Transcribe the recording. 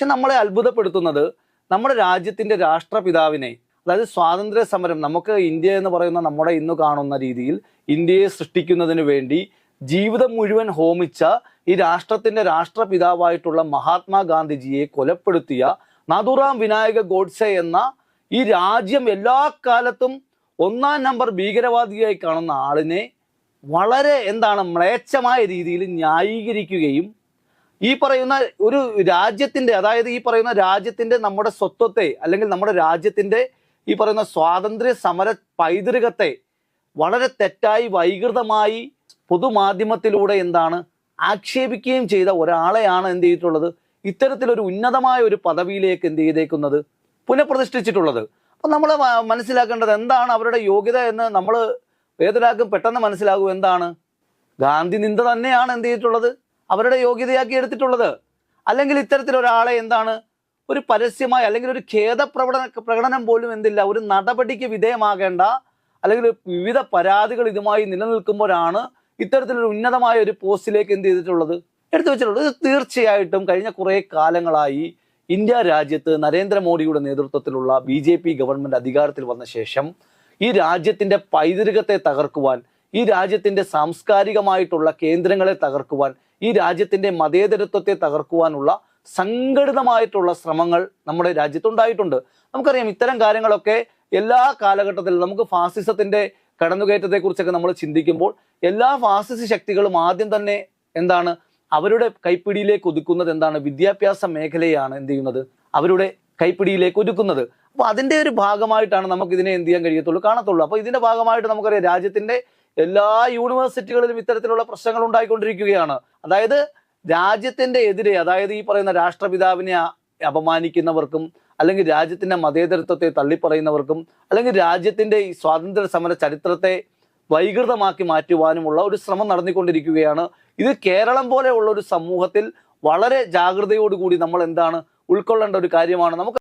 പക്ഷെ നമ്മളെ അത്ഭുതപ്പെടുത്തുന്നത് നമ്മുടെ രാജ്യത്തിന്റെ രാഷ്ട്രപിതാവിനെ അതായത് സ്വാതന്ത്ര്യ സമരം നമുക്ക് ഇന്ത്യ എന്ന് പറയുന്ന നമ്മുടെ ഇന്ന് കാണുന്ന രീതിയിൽ ഇന്ത്യയെ സൃഷ്ടിക്കുന്നതിന് വേണ്ടി ജീവിതം മുഴുവൻ ഹോമിച്ച ഈ രാഷ്ട്രത്തിന്റെ രാഷ്ട്രപിതാവായിട്ടുള്ള മഹാത്മാഗാന്ധിജിയെ കൊലപ്പെടുത്തിയ നാഥുറാം വിനായക ഗോഡ്സെ എന്ന ഈ രാജ്യം എല്ലാ കാലത്തും ഒന്നാം നമ്പർ ഭീകരവാദിയായി കാണുന്ന ആളിനെ വളരെ എന്താണ് മ്ലേച്ഛമായ രീതിയിൽ ന്യായീകരിക്കുകയും ഈ പറയുന്ന ഒരു രാജ്യത്തിന്റെ അതായത് ഈ പറയുന്ന രാജ്യത്തിന്റെ നമ്മുടെ സ്വത്വത്തെ അല്ലെങ്കിൽ നമ്മുടെ രാജ്യത്തിന്റെ ഈ പറയുന്ന സ്വാതന്ത്ര്യ സമര പൈതൃകത്തെ വളരെ തെറ്റായി വൈകൃതമായി പൊതുമാധ്യമത്തിലൂടെ എന്താണ് ആക്ഷേപിക്കുകയും ചെയ്ത ഒരാളെയാണ് എന്ത് ചെയ്തിട്ടുള്ളത്? ഇത്തരത്തിലൊരു ഉന്നതമായ ഒരു പദവിയിലേക്ക് എന്ത് ചെയ്തേക്കുന്നത്? പുനഃപ്രതിഷ്ഠിച്ചിട്ടുള്ളത്. അപ്പൊ നമ്മൾ മനസ്സിലാക്കേണ്ടത് എന്താണ് അവരുടെ യോഗ്യത എന്ന് നമ്മൾ ഏതൊരാൾക്കും പെട്ടെന്ന് മനസ്സിലാകും എന്താണ്? ഗാന്ധി നിന്ദ തന്നെയാണ് എന്ത് ചെയ്തിട്ടുള്ളത്? അവരുടെ യോഗ്യതയാക്കി എടുത്തിട്ടുള്ളത്. അല്ലെങ്കിൽ ഇത്തരത്തിൽ ഒരാളെ എന്താണ് ഒരു പരസ്യമായി അല്ലെങ്കിൽ ഒരു ഖേദ പ്രകടന പ്രകടനം പോലും എന്തില്ല ഒരു നടപടിക്ക് വിധേയമാകേണ്ട അല്ലെങ്കിൽ വിവിധ പരാതികൾ ഇതുമായി നിലനിൽക്കുമ്പോഴാണ് ഇത്തരത്തിലൊരു ഉന്നതമായ ഒരു പോസ്റ്റിലേക്ക് എന്ത് ചെയ്തിട്ടുള്ളത് എടുത്തു വെച്ചിട്ടുള്ളത്. തീർച്ചയായിട്ടും കഴിഞ്ഞ കുറേ കാലങ്ങളായി ഇന്ത്യ രാജ്യത്ത് നരേന്ദ്രമോദിയുടെ നേതൃത്വത്തിലുള്ള ബി ഗവൺമെന്റ് അധികാരത്തിൽ വന്ന ശേഷം ഈ രാജ്യത്തിന്റെ പൈതൃകത്തെ തകർക്കുവാൻ ഈ രാജ്യത്തിന്റെ സാംസ്കാരികമായിട്ടുള്ള കേന്ദ്രങ്ങളെ തകർക്കുവാൻ ഈ രാജ്യത്തിന്റെ മതേതരത്വത്തെ തകർക്കുവാനുള്ള സംഘടിതമായിട്ടുള്ള ശ്രമങ്ങൾ നമ്മുടെ രാജ്യത്തുണ്ടായിട്ടുണ്ട്. നമുക്കറിയാം ഇത്തരം കാര്യങ്ങളൊക്കെ എല്ലാ കാലഘട്ടത്തിലും നമുക്ക് ഫാസിസത്തിന്റെ കടന്നുകയറ്റത്തെക്കുറിച്ചൊക്കെ നമ്മൾ ചിന്തിക്കുമ്പോൾ എല്ലാ ഫാസിസ്റ്റ് ശക്തികളും ആദ്യം തന്നെ എന്താണ് അവരുടെ കൈപ്പിടിയിലേക്ക് ഒതുക്കുന്നത് എന്താണ് വിദ്യാഭ്യാസ മേഖലയാണ് എന്ത് ചെയ്യുന്നത്? അവരുടെ കൈപ്പിടിയിലേക്ക് ഒതുക്കുന്നത്. അപ്പോൾ അതിന്റെ ഒരു ഭാഗമായിട്ടാണ് നമുക്ക് ഇതിനെ എന്ത് ചെയ്യാൻ കഴിയത്തുള്ളൂ? കാണത്തുള്ളൂ. അപ്പോൾ ഇതിന്റെ ഭാഗമായിട്ട് നമുക്കറിയാം രാജ്യത്തിന്റെ എല്ലാ യൂണിവേഴ്സിറ്റികളിലും ഇത്തരത്തിലുള്ള പ്രശ്നങ്ങൾ ഉണ്ടായിക്കൊണ്ടിരിക്കുകയാണ്. അതായത് രാജ്യത്തിന്റെ എതിരെ അതായത് ഈ പറയുന്ന രാഷ്ട്രപിതാവിനെ അപമാനിക്കുന്നവർക്കും അല്ലെങ്കിൽ രാജ്യത്തിന്റെ മതേതരത്വത്തെ തള്ളിപ്പറയുന്നവർക്കും അല്ലെങ്കിൽ രാജ്യത്തിന്റെ ഈ സ്വാതന്ത്ര്യ സമര ചരിത്രത്തെ വൈകൃതമാക്കി മാറ്റുവാനുമുള്ള ഒരു ശ്രമം നടന്നിക്കൊണ്ടിരിക്കുകയാണ്. ഇത് കേരളം പോലെയുള്ള ഒരു സമൂഹത്തിൽ വളരെ ജാഗ്രതയോടുകൂടി നമ്മൾ എന്താണ് ഉൾക്കൊള്ളേണ്ട ഒരു കാര്യമാണ്. നമുക്ക്